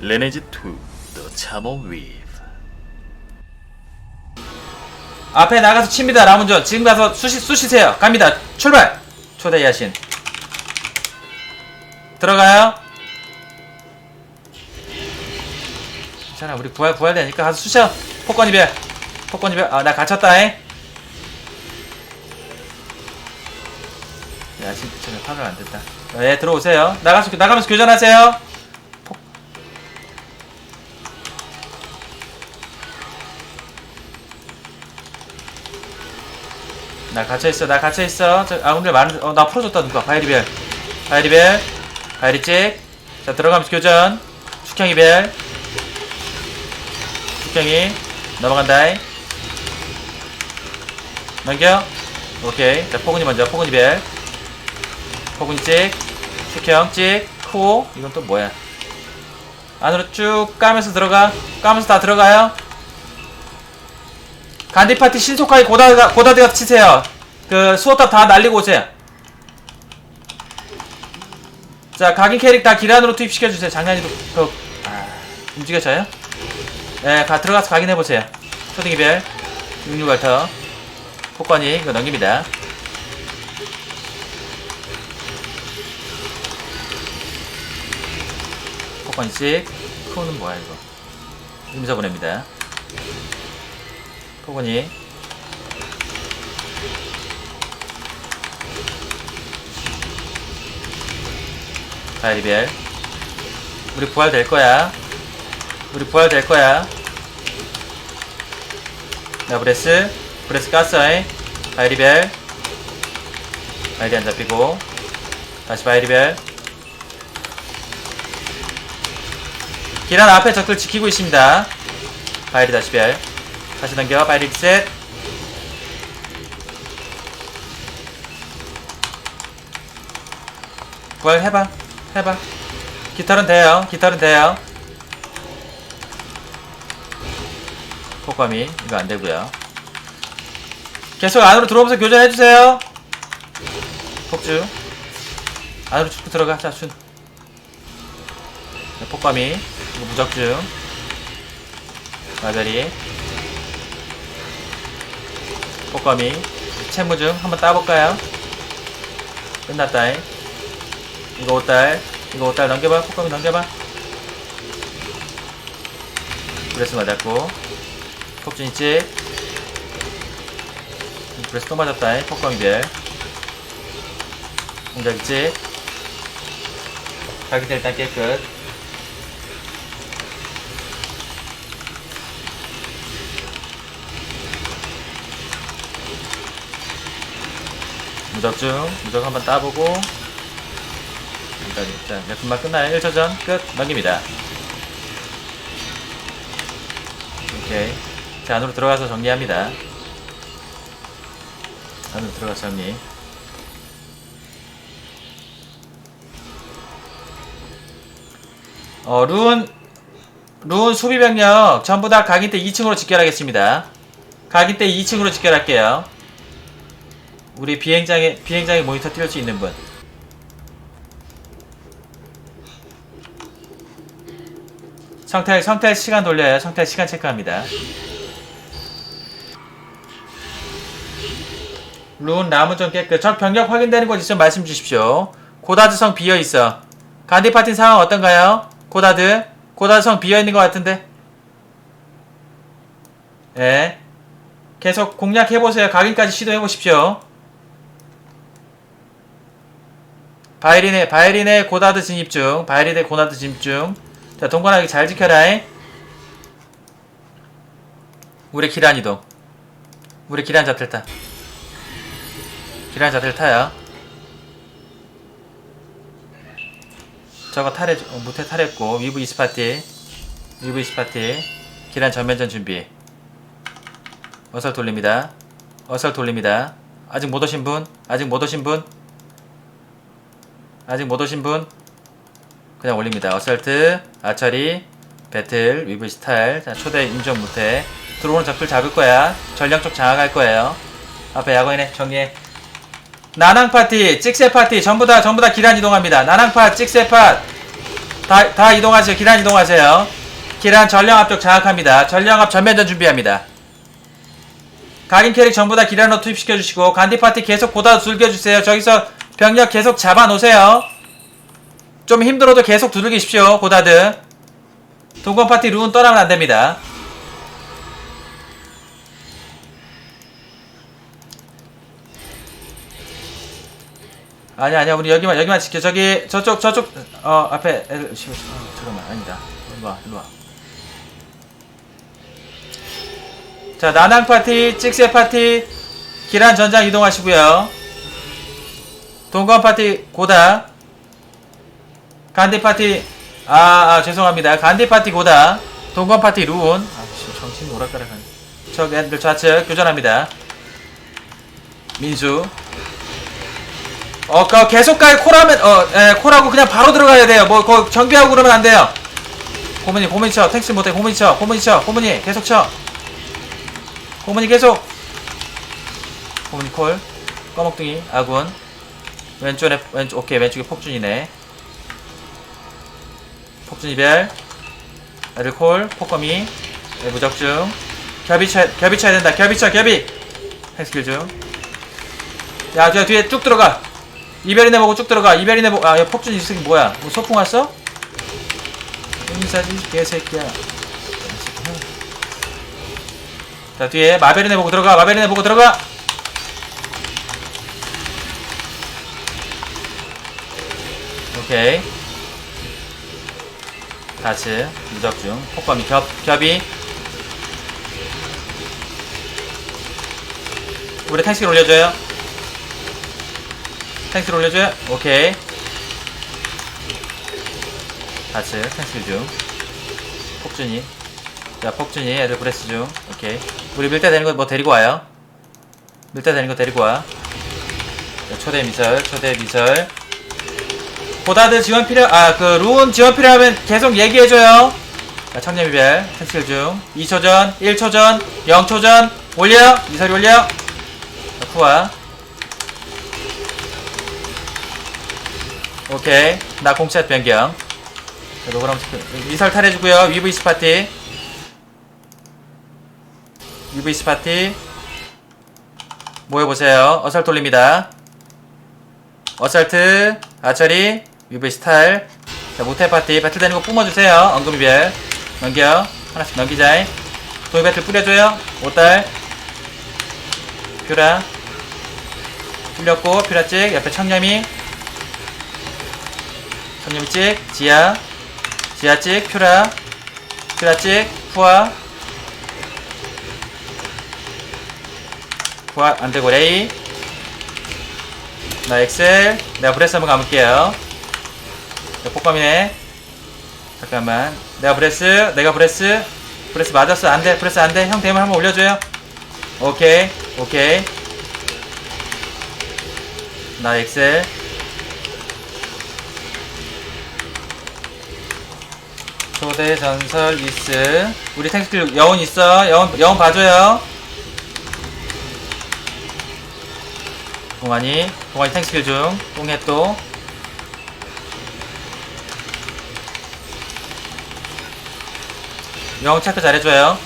Lineage 2 The Chamon Weave 앞에 나가서 칩니다 라문전 지금 가서 쑤시, 쑤시세요. 갑니다. 출발! 초대 야신. 들어가요? 괜찮아 우리 부활 부활되니까 가서 쑤셔. 폭권 이별 폭권 이별 아나 갇혔다잉? 야신 전에 파를 안 됐다. 예 들어오세요. 나가서 나가면서 교전하세요 나 갇혀있어 나 갇혀있어. 저, 아 오늘 많은 어 나 풀어줬다 누가. 바이리벨. 바이리벨. 바이리찍. 자 들어가면서 교전. 축향이벨. 축향이. 넘어간다이 넘겨. 오케이. 자 포근이 먼저. 포근이 벨. 포근이 찍. 축형 찍코 이건 또 뭐야? 안으로 쭉 까면서 들어가. 까면서 다 들어가요. 간디 파티 신속하게 고다드 고다드 치세요. 그 수호탑 다 날리고 오세요. 자 각인 캐릭 다 기란으로 투입시켜 주세요. 장난이도 그 아, 움직여져요? 네, 가 들어가서 각인해 보세요. 초딩 이별, 육류갈터, 폭관이 이거 넘깁니다. 폭관이씩 크는 뭐야 이거? 임사 보냅니다. 포근이 다이리벨. 우리 부활 될 거야. 우리 부활 될 거야. 나 브레스. 브레스 깠어잉? 바이리벨. 바이리 안 잡히고. 다시 바이리벨. 기란 앞에 적들 지키고 있습니다. 바이리 다시 벨. 다시 넘겨. 바이릭 셋. 부활 해봐 해봐. 깃털은 돼요. 깃털은 돼요. 폭감이. 이거 안되고요. 계속 안으로 들어오면서 교전해주세요. 폭주. 안으로 쭉 들어가. 자순 폭감이. 이거 무적중 마베리. 폭감이. 채무중. 한번 따볼까요? 끝났다잉 이거 5달 이거 5달 넘겨봐 폭감이 넘겨봐. 브레스 맞았고. 폭준 있지? 브레스 또 맞았다잉 폭감이 별 공작 있지? 가기 때 일단 깨끗 무적 중 무적 한번 따보고 일단 일단 몇 분만 끝나요. 1초전 끝. 넘깁니다. 오케이. 자 안으로 들어가서 정리합니다. 안으로 들어가서 정리. 어 룬, 룬 수비병력 전부 다 각인 때 2층으로 직결하겠습니다. 각인 때 2층으로 직결할게요. 우리 비행장에 비행장에 모니터 띄울 수 있는 분. 성탈 성탈 시간 돌려요. 성탈 시간 체크합니다. 룬 나무전 깨끗. 적 병력 확인되는 곳 있으면 말씀 주십시오. 고다드 성 비어 있어. 간디 파티 상황 어떤가요? 고다드 고다드 성 비어 있는 것 같은데. 예. 계속 공략해 보세요. 각인까지 시도해 보십시오. 바이린의 바이린의 고다드 진입 중 바이린의 고다드 진입 중 자 동관하게 잘 지켜라 우리 기란 이동 우리 기란 자틀 타. 기란 자틀 타요 저거 탈해 어, 무태 탈했고 위브 이스파티. 위브 이스파티. 기란 전면전 준비. 어설 돌립니다. 어설 돌립니다. 아직 못 오신 분? 아직 못 오신 분? 아직 못 오신 분 그냥 올립니다. 어설트, 아처리, 배틀, 위브 스타일, 자, 초대 임전 무태 들어오는 적들 잡을 거야. 전령 쪽 장악할 거예요. 앞에 야구인에 정리해. 나낭 파티, 찍새 파티 전부 다 전부 다 기란 이동합니다. 나낭 파, 찍새 파 다, 다 이동하세요. 기란 이동하세요. 기란 전령 앞쪽 장악합니다. 전령 앞 전면전 준비합니다. 각인 캐릭 전부 다 기란으로 투입시켜주시고 간디 파티 계속 고다 두들겨주세요. 저기서 병력 계속 잡아놓으세요. 좀 힘들어도 계속 두들기십시오. 고다드. 동건 파티 룬 떠나면 안 됩니다. 아니야 아니야 우리 여기만 여기만 지켜 저기 저쪽 저쪽 어 앞에 애들 씨, 어, 잠깐만 아니다 일로 와 일로 와 자 나낭 파티 찍새 파티 기란 전장 이동하시고요 동건 파티 고다 간디 파티 아, 아 죄송합니다 간디 파티 고다 동건 파티 룬 아씨 정신 오락가락한 저 애들 좌측 교전합니다 민수 어, 그 계속 가요. 콜하면 어, 에, 콜하고 그냥 바로 들어가야 돼요. 뭐, 거 정비하고 그러면 안 돼요. 고문이, 고문이 쳐. 택시 못해. 고문이 쳐. 고문이 쳐. 고문이 계속 쳐. 고문이 계속. 고문이 콜. 꺼먹둥이, 아군. 왼쪽에, 왼쪽, 오케이. 왼쪽에 폭준이네. 폭준 이별. 애들 콜. 폭거미. 애 무적중. 겹이 쳐, 겹이 쳐야 된다. 겹이 쳐, 겹이. 헬스킬 중. 야, 저 뒤에 쭉 들어가. 이별이네 보고 쭉 들어가. 이별이네 보고, 아, 야, 폭준 이 새끼 뭐야? 뭐 소풍 왔어? 인사지, 개새끼야. 자, 뒤에 마베리네 보고 들어가. 마베리네 보고 들어가. 오케이. 다츠, 무적중. 폭범이 겹, 겹이. 우리 탱스킬 올려줘요. 탱스킬 올려줘요. 오케이. 다츠, 탱스킬 중. 폭준이. 자, 폭준이. 애들 브레스 중. 오케이. 우리 밀대 되는 거 뭐 데리고 와요. 밀대 되는 거 데리고 와. 자, 초대 미설, 초대 미설. 보다드 지원 필요, 아, 그, 루운 지원 필요하면 계속 얘기해줘요. 자, 청렴이별, 탱스킬 중. 2초 전, 1초 전, 0초 전, 올려! 미설이 올려! 자, 후아. 오케이. 나 공샷 변경. 자, 노그람. 미설 탈해주고요. 위브이스 파티. 위브이스 파티. 모여보세요. 어설트 돌립니다. 어설트, 아처리, 위브이스 탈. 자, 모텔 파티. 배틀 되는 거 뿜어주세요. 엉금이별. 넘겨. 하나씩 넘기자. 도이 배틀 뿌려줘요. 5달. 퓨라. 풀렸고, 퓨라 찍. 옆에 청렴이. 청렴이 찍. 지하. 지하 찍. 퓨라. 퓨라 찍. 푸아. 푸아. 안되고, 레이. 나 엑셀. 내가 브레스 한번 가볼게요. 자, 폭감이네. 잠깐만. 내가 브레스. 내가 브레스. 브레스 맞았어. 안 돼. 브레스 안 돼. 형 대문 한번 올려줘요. 오케이. 오케이. 나 엑셀. 초대 전설 이스. 우리 탱스킬 여운 있어. 여운, 여운 봐줘요. 동환이. 동환이 탱스킬 중. 똥해 또. 영웅 체크 잘해줘요.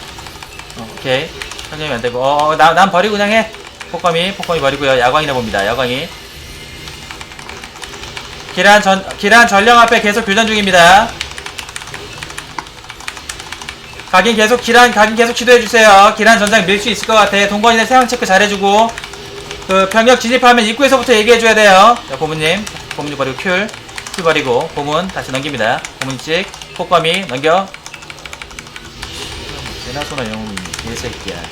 어, 오케이. 천천히 안 되고. 어, 나, 난 버리고 그냥 해. 폭감이, 폭감이 버리고요. 야광이나 봅니다. 야광이. 기란 전, 기란 전령 앞에 계속 교전 중입니다. 각인 계속, 기란, 각인 계속 시도해주세요. 기란 전장 밀 수 있을 것 같아. 동건이네 상황 체크 잘해주고. 그, 병력 진입하면 입구에서부터 얘기해줘야 돼요. 자, 고문님. 고문님 버리고 큐. 큐 버리고, 고문 다시 넘깁니다. 고문 찍. 폭감이 넘겨. 개나소나 영웅이 개새끼야.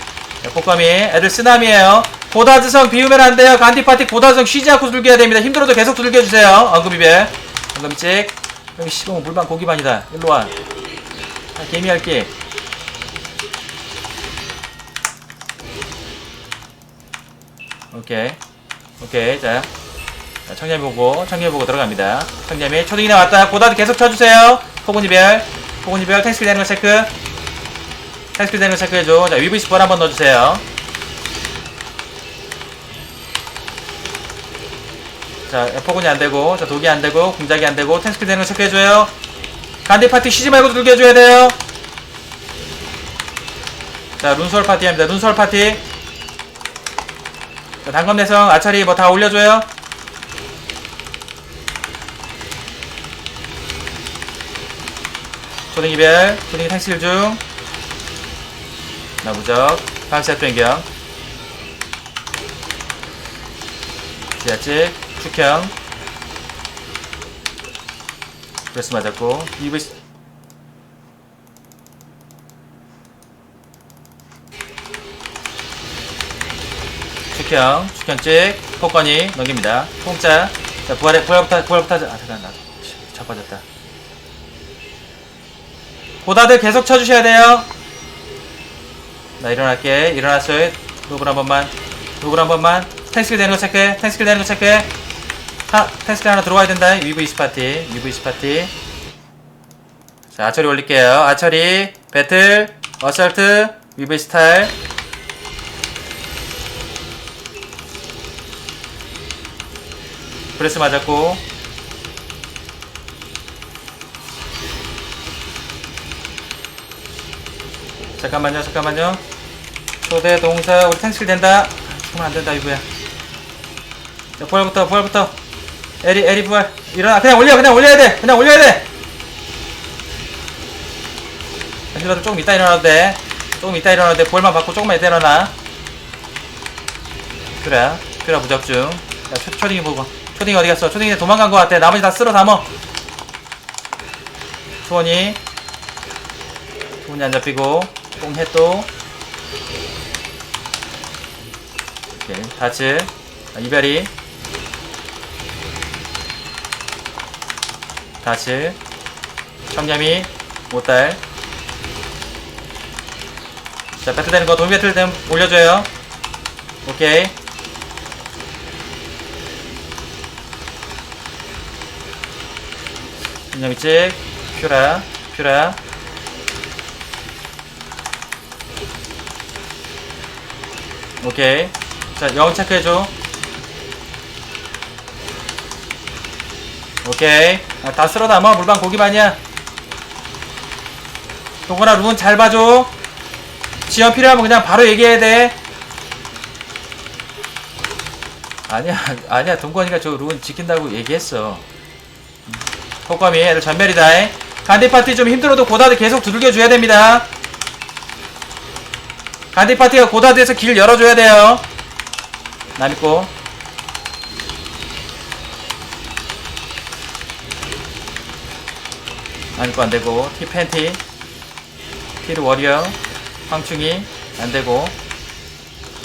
자, 폭감이 애들 쓰나미에요. 고다즈성 비우면 안 돼요. 간디 파티 고다즈성 쉬지 않고 두들겨야 됩니다. 힘들어도 계속 두들겨주세요. 언금이별. 언금찍. 여기 시공 물반 고기반이다. 일로 와. 아, 개미 할게. 오케이. 오케이. 자. 자, 청렴 보고, 청렴 보고 들어갑니다. 청렴이 초등이 나왔다. 고다드 계속 쳐주세요. 포근이별. 포근이별 탱스킬 되는 거 체크. 되는 거 체크해줘. 자, 위브이스 번 한번 넣어주세요. 자, 포근이 안 되고, 자, 독이 안 되고, 공작이 안 되고, 텍스트 되는 거 체크해줘요. 간디 파티 쉬지 말고 두들겨줘야 돼요. 자, 룬솔 파티 합니다. 룬솔 파티. 자, 단검 내성, 아차리 뭐 다 올려줘요. 초딩 이별, 초딩 탱실 중. 나 무적, 밤새 변경. 지하측, 축형. 브레스 맞았고, EV, 축형, 축형 찍, 폭건이 넘깁니다. 통짜. 자, 부활에, 부활부터, 부활부터 하자. 아, 잠깐, 나, 자빠졌다. 고다들 계속 쳐주셔야 돼요. 나 일어날게. 일어났어요. 노블 한 번만. 노블 한 번만. 탱스킬 되는 거 체크해. 탱스킬 되는 거 체크해. 하, 탱스킬 하나 들어와야 된다. UV20 파티. UV20 파티. 자, 아처리 올릴게요. 아처리, 배틀, 어설트, UV 스타일. 브레스 맞았고. 잠깐만요, 잠깐만요. 초대 동사, 우리 탱스킬 된다. 그러면 안 된다, 이거야. 자, 부활부터, 부활부터. 에리, 에리 부활. 일어나. 그냥 올려, 그냥 올려야 돼. 그냥 올려야 돼. 현실라도 조금 이따 일어나도 돼. 조금 이따 일어나도 돼. 볼만 받고 조금만 이따 일어나. 그래. 그래, 무적중. 야, 초, 초딩이 보고. 초딩이 어디 갔어? 초딩이 도망간 것 같아. 나머지 다 쓸어 담어. 수원이. 수원이 안 잡히고. 꽁해 또. 오케이. 다츠. 아, 이별이. 다츠. 청렴이. 못달. 자, 배틀 되는 거, 도미 배틀 되면 올려줘요. 오케이. 인념이 찍, 퓨라, 퓨라. 오케이. 자, 영 체크해줘. 오케이. 아, 다 쓸어 담아. 물방 고기만이야. 동건아, 룬잘 봐줘. 지원 필요하면 그냥 바로 얘기해야 돼. 아니야, 아니야. 동건이가 저 룬 지킨다고 얘기했어. 호감이 애들 전멸이다. 간디 파티 좀 힘들어도 고다드 계속 두들겨 줘야 됩니다. 간디 파티가 고다드에서 길 열어줘야 돼요. 남 있고. 남 있고 안 되고. 티 팬티. 티르 워리어. 황충이 안 되고.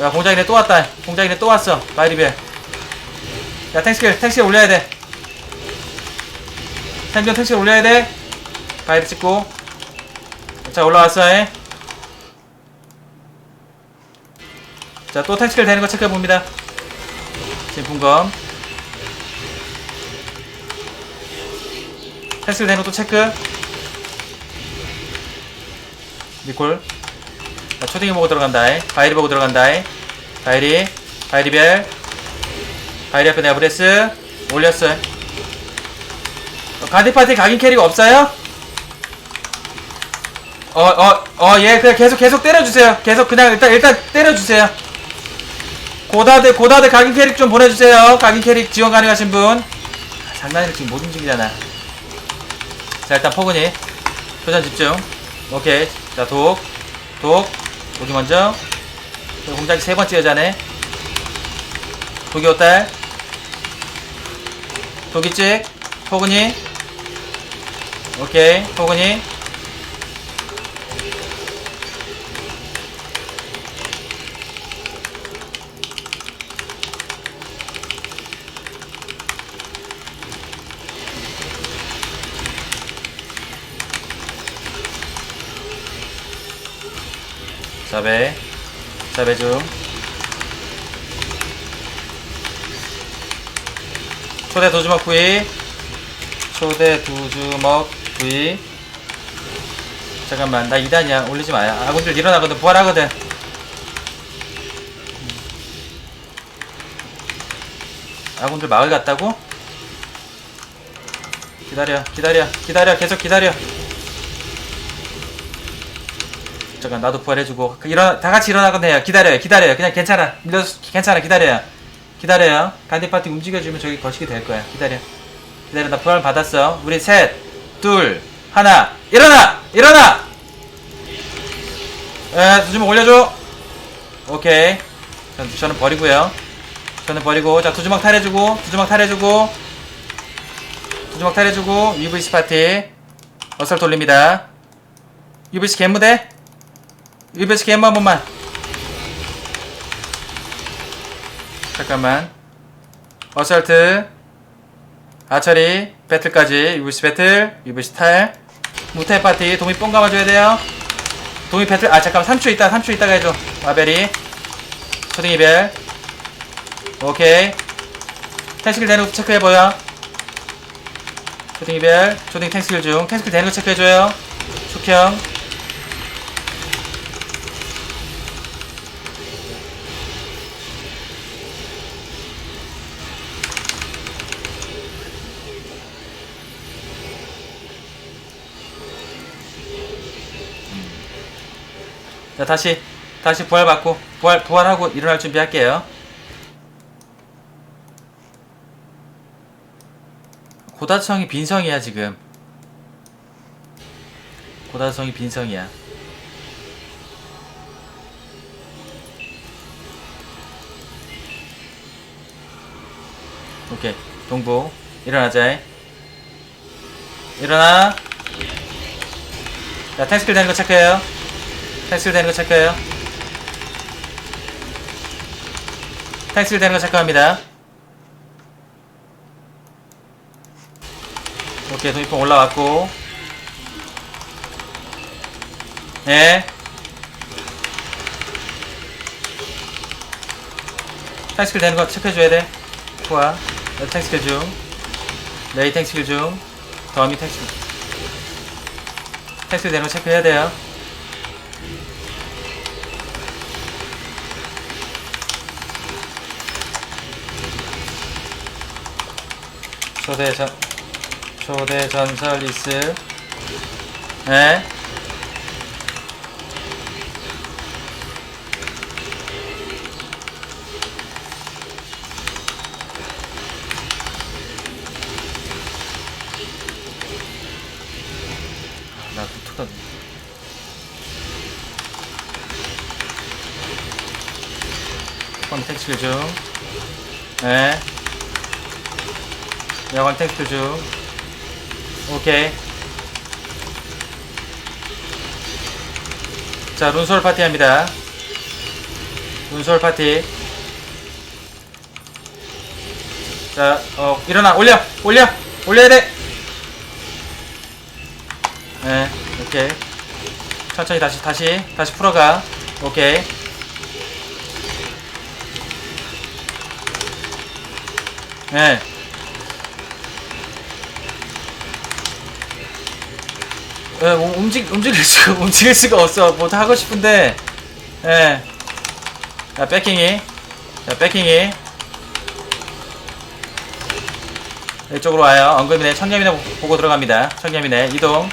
야 공장이네 또 왔다. 공장이네 또 왔어. 마이리벨. 야 탱스킬 탱스킬 올려야 돼. 생존 택시 올려야 돼. 가이드 찍고. 자, 올라왔어, 해. 자, 또 택시를 되는 거 체크해 봅니다. 지금 분검. 택시를 되는 거또 체크. 리콜. 자, 초딩이 보고 들어간다, 해. 바이리 보고 들어간다, 해. 바이리. 바이리벨. 바이리 앞에 네브레스. 올렸어. 가디파티 각인 캐릭 없어요? 어, 어, 어, 예, 그냥 계속, 계속 때려주세요. 계속 그냥 일단, 일단 때려주세요. 고다드, 고다드 각인 캐릭 좀 보내주세요. 각인 캐릭 지원 가능하신 분. 아, 장난이라 지금 못 움직이잖아. 자, 일단 포근이. 표전 집중. 오케이. 자, 독. 독. 독이 먼저. 자, 공작이 세 번째 여자네. 독이 오딸. 독이 찍. 포근이. 오케이 호근이 자배 자배 중. 초대 도주먹 구이. 초대 두주먹 V 잠깐만 나 2단이야. 올리지 마요 아군들 일어나거든. 부활하거든. 아군들 마을 갔다고? 기다려 기다려 기다려. 계속 기다려 잠깐 나도 부활해주고 그 일어나 다 같이 일어나건 해요. 기다려요. 기다려요. 그냥 괜찮아. 밀려 괜찮아. 기다려요. 기다려요. 간디 파티 움직여주면 저기 거시기 될 거야. 기다려. 기다려. 나 부활 받았어. 우리 셋 둘 하나. 일어나! 일어나! 에 두주먹 올려줘. 오케이. 전, 저는 버리고요. 저는 버리고. 자 두주먹 탈해주고 두주먹 탈해주고 두주먹 탈해주고 UVC 파티. 어설 돌립니다. UVC 개무대 UVC 개무 한 번만. 잠깐만. 어설트. 아처리. 배틀까지. UVC 배틀. UVC 탈. 무태 파티. 도미 뽕 감아줘야 돼요. 도미 배틀. 아 잠깐만. 3초 있다. 3초 있다가 해줘. 아벨이. 초딩 이벨 오케이. 탱스킬 거 체크해보여. 초딩 이벨 초딩 탱스킬 중. 탱스킬 거 체크해줘요. 축형 자 다시 다시 부활 받고 부활 부활하고 일어날 준비할게요. 고다성이 빈성이야 지금. 고다성이 빈성이야. 오케이 동부 일어나자. 일어나. 자 탱스킬 되는 거 체크해요. 탱스킬 되는 거 체크해요. 탱스킬 되는 거 체크합니다. 오케이, 돈이뽕 올라왔고. 네. 탱스킬 되는 거 체크해줘야 돼. 좋아. 네, 탱스킬 중. 레이 탱스킬 중. 더미 탱스킬. 탱스킬 되는 거 체크해야 돼요. 초대 전 초대 전설 있을? 네 야간 텍스트 중 오케이 자 룬솔 파티 합니다 룬솔 파티 자 어 일어나 올려 올려 올려야 돼 네, 오케이. 천천히 다시, 다시, 다시 풀어가. 오케이. 네. 예, 뭐 움직, 움직일 수가, 움직일 수가 없어. 뭐 다 하고 싶은데, 예. 자, 백킹이. 자, 백킹이. 이쪽으로 와요. 언금이네. 청렴이네 보고 들어갑니다. 청렴이네. 이동.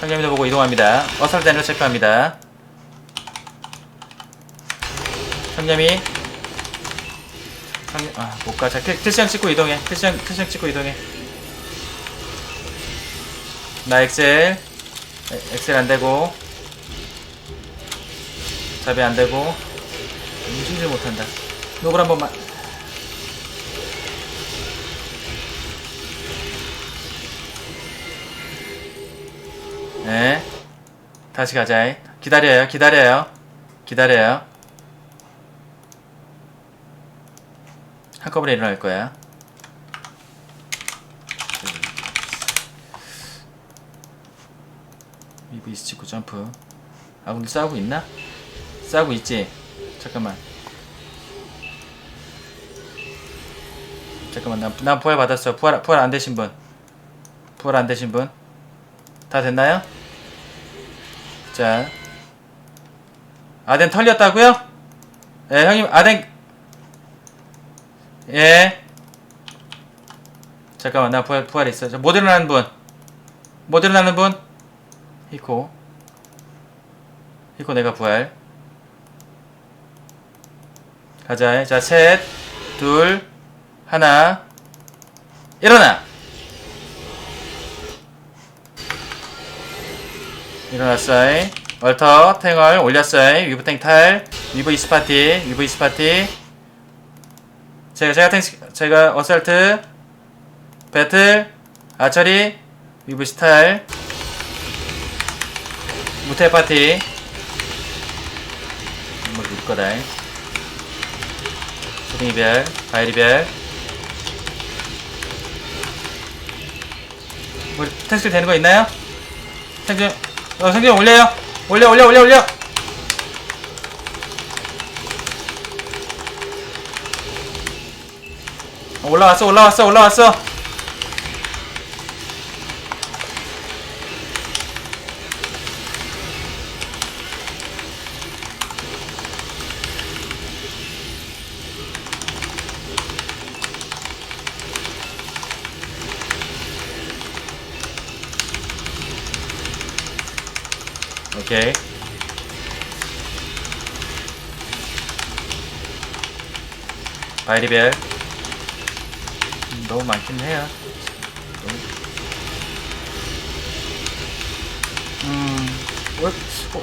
청렴이네 보고 이동합니다. 어설단을 체크합니다. 청렴이. 청렴, 아, 못 가. 자, 클- 클시형 찍고 이동해. 클시형 찍고 이동해. 나 엑셀. 에, 엑셀 안 되고. 잡이 안 되고. 움직이질 못한다. 노블 한 번만. 네. 다시 가자. 기다려요. 기다려요. 기다려요. 한꺼번에 일어날 거야. EVS 찍고 점프. 아군들 싸우고 있나? 싸우고 있지? 잠깐만. 잠깐만, 난, 난 부활 받았어. 부활, 부활 안 되신 분. 부활 안 되신 분. 다 됐나요? 자. 아덴 털렸다고요? 예, 형님, 아덴. 예. 잠깐만 나 부활 부활 있어. 저못 일어나는 분. 못 일어나는 분. 히코. 히코 내가 부활. 가자. 자, 셋, 둘, 하나. 일어나. 일어났어요. 얼터 탱을 올렸어요. 위브 탱탈. 위브 이스파티. 위브 이스파티. 제가 제가 탱 제가 어설트 배틀 아처리 위브 스타일 무태 파티 거다. 소딩 이별 바이리 별. 뭐 탱스킬 되는 거 있나요? 생존 어 생존 올려요. 올려 올려 올려 올려. 어, 올라왔어 올라왔어 올라왔어 오케이 바이리벨 음, 너무 많긴 해요. 음, 뭐, 뭐,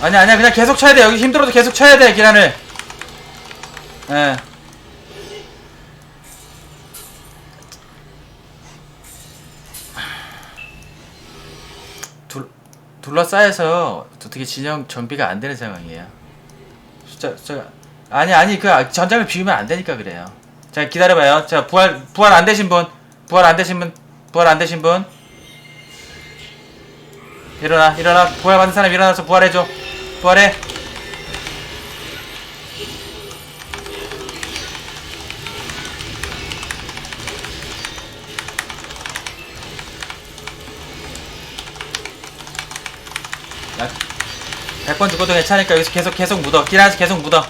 아니야, 아니야, 그냥 계속 쳐야 돼. 여기 힘들어도 계속 쳐야 돼, 기란을. 예. 둘러싸여서 어떻게 진영 정비가 안 되는 상황이에요. 숫자, 숫자, 아니, 아니, 그 전장을 비우면 안 되니까 그래요. 자, 기다려봐요. 자, 부활, 부활 안 되신 분, 부활 안 되신 분, 부활 안 되신 분. 일어나, 일어나. 부활 받은 사람 일어나서 부활해줘. 부활해. 100번 죽어도 괜찮으니까 여기서 계속 계속 묻어. 기란에서 계속 묻어.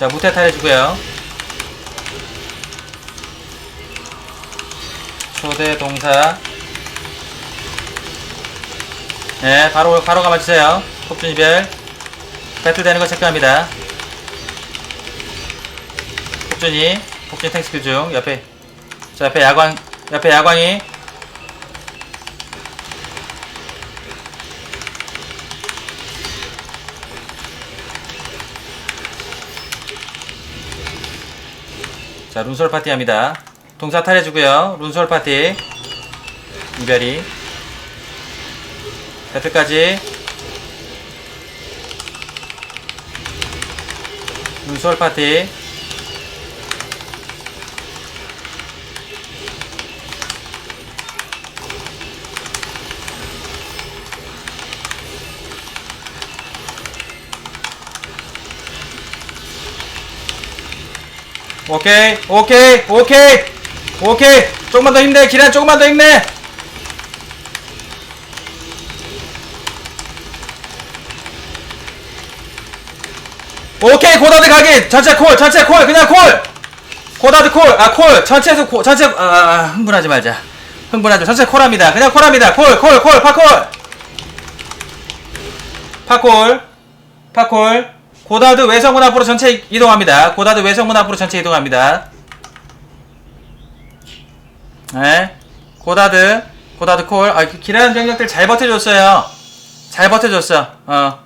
자, 무태 탈 해주고요. 초대 동사. 네, 바로, 바로 감아주세요. 폭준 이별. 배틀 되는 거 체크합니다. 폭준이, 폭준 탱스킬 중. 옆에, 자, 옆에 야광, 옆에 야광이. 자, 룬솔 파티 합니다. 동사 탈해주고요. 룬솔 파티. 이별이. 배틀까지. 룬솔 파티. 오케이, 오케이, 오케이, 오케이. 조금만 더 힘내, 기란 조금만 더 힘내. 오케이, 고다드 가기. 전체 콜, 전체 콜, 그냥 콜. 고다드 콜, 아 콜, 전체에서 콜, 전체 아, 아, 흥분하지 말자. 흥분하지. 전체 콜합니다. 그냥 콜합니다. 콜, 콜, 콜, 파콜. 파콜, 파콜. 고다드 외성문 앞으로 전체 이동합니다. 고다드 외성문 앞으로 전체 이동합니다. 네. 고다드, 고다드 콜. 아, 그 기라는 병력들 잘 버텨줬어요. 잘 버텨줬어. 어.